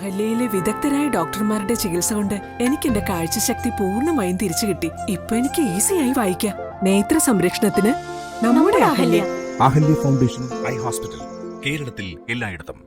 അഹല്യയിലെ വിദഗ്ധരായ ഡോക്ടർമാരുടെ ചികിത്സ കൊണ്ട് എനിക്ക് എന്റെ കാഴ്ചശക്തി പൂർണമായും തിരിച്ചു കിട്ടി. ഇപ്പൊ എനിക്ക് ഈസിയായി വായിക്കാം. നേത്ര സംരക്ഷണത്തിന് നമ്മുടെ Ahalya. Ahalya. Foundation eye hospital കേരളത്തിൽ എല്ലായിടത്തും.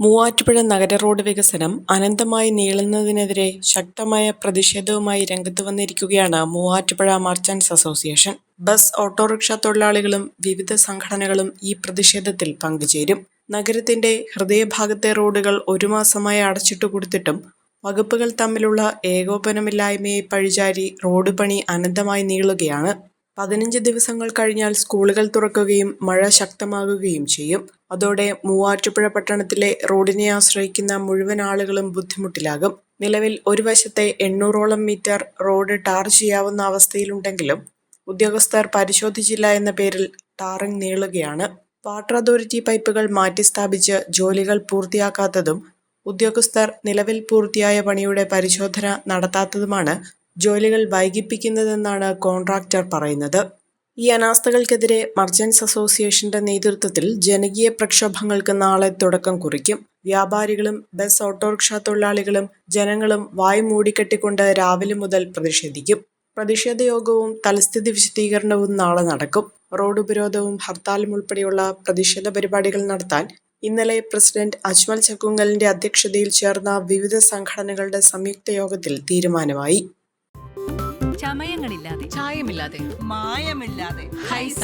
മൂവാറ്റുപുഴ നഗര റോഡ് വികസനം അനന്തമായി നീളുന്നതിനെതിരെ ശക്തമായ പ്രതിഷേധവുമായി രംഗത്ത് വന്നിരിക്കുകയാണ് Muvattupuzha merchants association. Bus autorickshaw തൊഴിലാളികളും വിവിധ സംഘടനകളും ഈ പ്രതിഷേധത്തിൽ പങ്കുചേരും. നഗരത്തിന്റെ ഹൃദയഭാഗത്തെ റോഡുകൾ ഒരു മാസമായി അടച്ചിട്ടു കൊടുത്തിട്ടും വകുപ്പുകൾ തമ്മിലുള്ള ഏകോപനമില്ലായ്മയെ പഴിചാരി റോഡ് പണി അനന്തമായി നീളുകയാണ്. പതിനഞ്ച് ദിവസങ്ങൾ കഴിഞ്ഞാൽ സ്കൂളുകൾ തുറക്കുകയും മഴ ശക്തമാകുകയും ചെയ്യും. അതോടെ മൂവാറ്റുപുഴ പട്ടണത്തിലെ റോഡിനെ ആശ്രയിക്കുന്ന മുഴുവൻ ആളുകളും ബുദ്ധിമുട്ടിലാകും. നിലവിൽ ഒരു വശത്തെ എണ്ണൂറോളം മീറ്റർ റോഡ് ടാർ ചെയ്യാവുന്ന അവസ്ഥയിലുണ്ടെങ്കിലും ഉദ്യോഗസ്ഥർ പരിശോധിച്ചില്ല എന്ന പേരിൽ ടാറിംഗ് നീളുകയാണ്. വാട്ടർ അതോറിറ്റി പൈപ്പുകൾ മാറ്റിസ്ഥാപിച്ച് ജോലികൾ പൂർത്തിയാക്കാത്തതും ഉദ്യോഗസ്ഥർ നിലവിൽ പൂർത്തിയായ പണിയുടെ പരിശോധന നടത്താത്തതുമാണ് ജോലികൾ വൈകിപ്പിക്കുന്നതെന്നാണ് കോൺട്രാക്ടർ പറയുന്നത്. ഈ അനാസ്ഥകൾക്കെതിരെ മർച്ചൻസ് അസോസിയേഷന്റെ നേതൃത്വത്തിൽ ജനകീയ പ്രക്ഷോഭങ്ങൾക്ക് നാളെ തുടക്കം കുറിക്കും. വ്യാപാരികളും ബസ് ഓട്ടോറിക്ഷ തൊഴിലാളികളും ജനങ്ങളും വായു മൂടിക്കെട്ടിക്കൊണ്ട് രാവിലെ മുതൽ പ്രതിഷേധിക്കും. പ്രതിഷേധ യോഗവും തലസ്ഥിതി വിശദീകരണവും നാളെ നടക്കും. റോഡ് ഉപരോധവും ഹർത്താലും ഉൾപ്പെടെയുള്ള പ്രതിഷേധ പരിപാടികൾ നടത്താൻ ഇന്നലെ പ്രസിഡന്റ് അജ്മൽ ചക്കുങ്കലിന്റെ അധ്യക്ഷതയിൽ ചേർന്ന വിവിധ സംഘടനകളുടെ സംയുക്ത യോഗത്തിൽ തീരുമാനമായി ചമയങ്ങളില്ലാതെ ചായമില്ലാതെ മായമില്ലാതെ ഹൈസ.